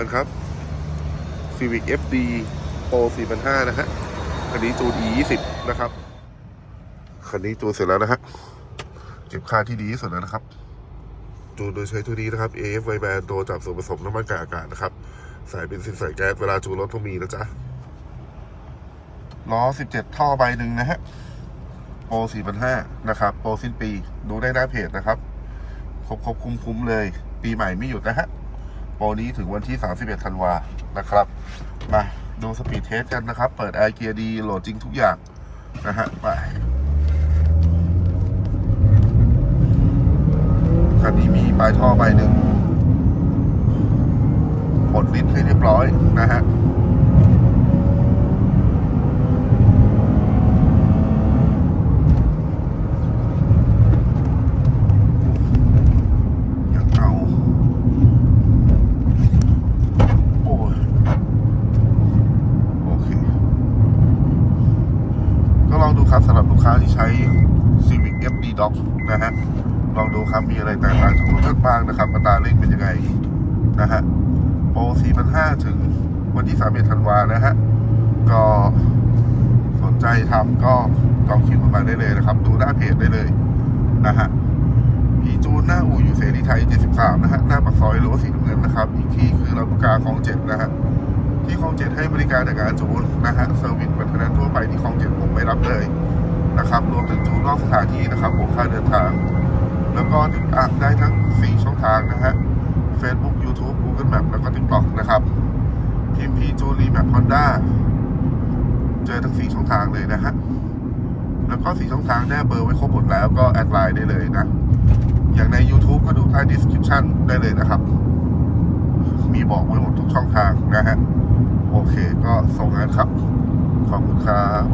านครับ Civic FD Pro 4,500 นะฮะ คันนี้จูน E20 นะครับ คันนี้จูนเสร็จแล้วนะฮะ เก็บค่าที่ดีที่สุดแล้วนะครับ จูนโดยใช้ตัวนี้นะครับ AF v i b a n ตัวจับส่วนผสมน้ำมันกากอากาศนะครับ สายเป็นซินใส่แก๊ส เวลาจูนรถต้องมีนะจ๊ะ ล้อ 17 ท่อใบหนึ่งนะฮะ โปร4,500 นะครับ โปรสิ้นปี ดูได้หน้าเพจนะครับ ครบครบคุ้มคุ้มเลย ปีใหม่ไม่หยุดนะฮะ ปรนี้ถึงวันที่ 31 ธันวานะครับ มาดูสปีดเทสกันนะครับ เปิดแอร์เกียร์ดีโหลดจริงทุกอย่างนะฮะไปคันนี้มีปลายท่อใบหนึ่งปลดลิ้นให้เรียบร้อยนะฮะ ยังเอาโอ้ย โอเค ก็ลองดู ครับสำหรับลูกค้าที่ใช้ Civic FD Doc นะฮะลองดูครับมีอะไรแตกต่างจากรถบ้างนะครับอัตราเร่งเป็นยังไงนะฮะโปร4,500 ถึงวันที่31ธันวานะฮะ ก็สนใจทำก็จองคิวมาได้เลยนะครับ ดูหน้าเพจได้เลยนะฮะผีจูนหน้าอู่อยู่เสรีไทย 73 นะฮะ หน้าปากซอยโลสีน้ำเงินนะครับ อีกที่คือลำกาคลองเจ็ดนะฮะ ที่คลองเจ็ดให้บริการในการจูนนะฮะเซอร์วิสบันเทิงทั่วไปที่คลองเจ็ดผมไม่รับเลยนะครับรวมถึงจูนนอกสถานที่นะครับผมค่าเดินทาง แล้วก็ติดตามได้ทั้ง 4 ช่องทางนะฮะ Facebook YouTube Google Map แล้วก็ TikTok นะครับพิมพีจูรีแมปฮอนด้าเจอทั้ง 4 ช่องทางเลยนะฮะแล้วก็สี่ช่องทางแนบเบอร์ไว้ครบหมดแล้วก็แอดไลน์ได้เลยนะ อย่างใน YouTube ก็ดูใต้ description ได้เลยนะครับ มีบอกไว้หมดทุกช่องทางนะฮะ โอเคก็ส่งงานครับ ขอบคุณครับ